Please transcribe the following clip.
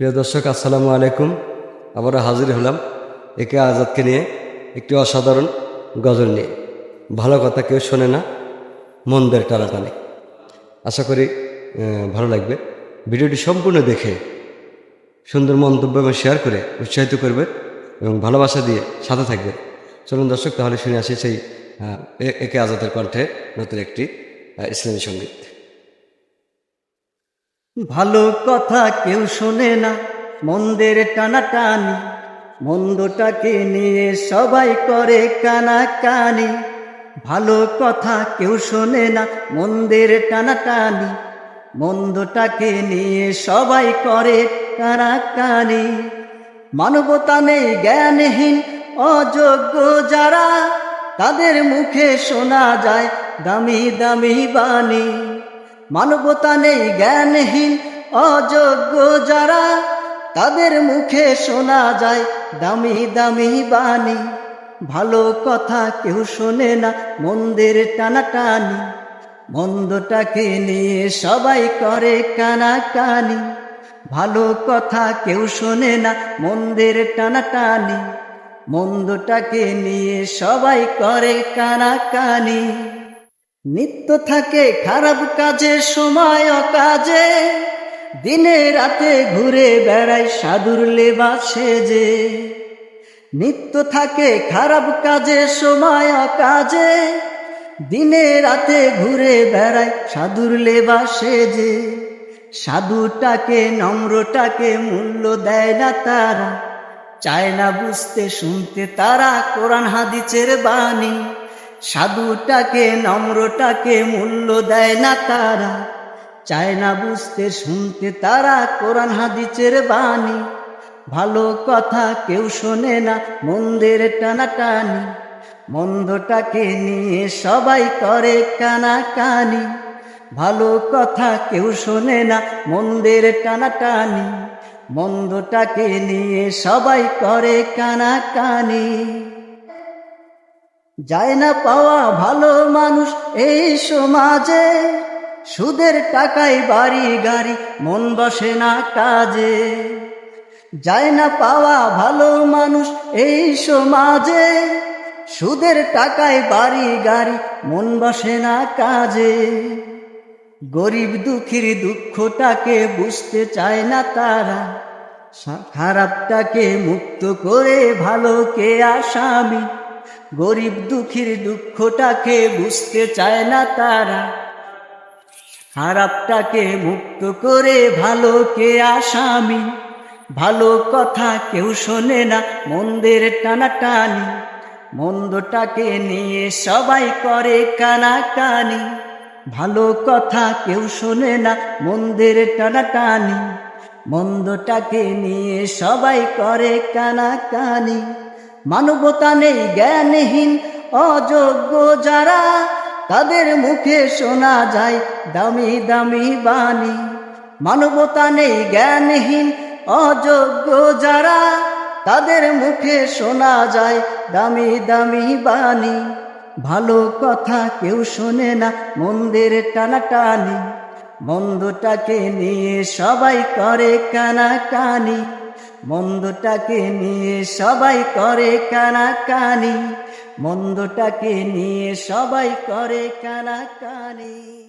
প্রিয় দর্শক, আসসালামু আলাইকুম। আবারও হাজির হলাম একে আজাদকে নিয়ে একটি অসাধারণ গজল নিয়ে। ভালো কথা কেউ শোনে না মন্দের টানাটানি। আশা করি ভালো লাগবে। ভিডিওটি সম্পূর্ণ দেখে সুন্দর মন্তব্য এবং শেয়ার করে উৎসাহিত করবে এবং ভালোবাসা দিয়ে সাথে থাকবে। চলুন দর্শক, তাহলে শুনে আসি সেই একে আজাদের কণ্ঠে নতুন একটি ইসলামী সংগীত। ভালো কথা কেউ শোনে না, মন্দের টানাটানি, মন্দটাকে নিয়ে সবাই করে কানাকানি। ভালো কথা কেউ শোনে না, মন্দের টানাটানি, মন্দটাকে নিয়ে সবাই করে কানাকানি। মানবতা নেই, জ্ঞানহীন, অযোগ্য যারা, তাদের মুখে শোনা যায় দামি দামি বাণী। মানবতা নেই জ্ঞানহীন, অযোগ্য যারা, তাদের মুখে শোনা যায় দামি দামি বাণী। ভালো কথা কেউ শোনে না মন্দের টানাটানি। মন্দটাকে নিয়ে সবাই করে কানাকানি। ভালো কথা কেউ শোনে না মন্দের টানাটানি। মন্দটাকে নিয়ে সবাই করে কানাকানি। নিত্য থাকে খারাপ কাজে, সময় কাজে দিনে রাতে ঘুরে বেড়ায় সাধুর লেবা সেজে। নিত্য থাকে খারাপ কাজে, সময় কাজে দিনে রাতে ঘুরে বেড়ায় সাধুর লেবা সেজে। সাধুটাকে, নম্রটাকে মূল্য দেয় না তারা। চায় না বুঝতে, শুনতে তারা কোরআন হাদিসের বাণী। সাধুটাকে, নম্রটাকে মূল্য দেয় না তারা। চায় না বুঝতে, শুনতে তারা কোরআন হাদিসের বাণী। ভালো কথা কেউ শোনে না, মন্দের টানাটানি। মন্দটাকে নিয়ে সবাই করে কানাকানি। ভালো কথা কেউ শোনে না, মন্দের টানাটানি। মন্দটাকে নিয়ে সবাই করে কানাকানি। যায় না পাওয়া ভালো মানুষ এই সমাজে। সুদের টাকায় বাড়ি গাড়ি, মন বসে না কাজে। যায় না পাওয়া ভালো মানুষ এই সমাজে। সুদের টাকায় বাড়ি গাড়ি, মন বসে না কাজে। গরিব দুঃখীর দুঃখটাকে বুঝতে চায় না তারা। খারাপটাকে মুক্ত করে ভালোকে আসামি। গরিব দুঃখীর দুঃখটাকে বুঝতে চায় না তারা। খারাপটাকে মুক্ত করে ভালোকে আসামি? ভালো কথা কেউ শোনে না, মন্দের টানাটানি। মন্দটাকে নিয়ে সবাই করে কানাকানি। ভালো কথা কেউ শোনে না, মন্দের টানাটানি। মন্দটাকে নিয়ে সবাই করে কানাকানি। মানবতা নেই, জ্ঞানহীন, অযোগ্য যারা, তাদের মুখে শোনা যায় দামি দামি বাণী। মানবতা নেই, জ্ঞানহীন, অযোগ্য যারা, তাদের মুখে শোনা যায় দামি দামি বাণী। ভালো কথা কেউ শোনে না মন্দের টানাটানি। মন্দটাকে নিয়ে সবাই করে কানাকানি। মন্দটাকে নিয়ে সবাই করে কানাকানি। মন্দটাকে নিয়ে সবাই করে কানাকানি।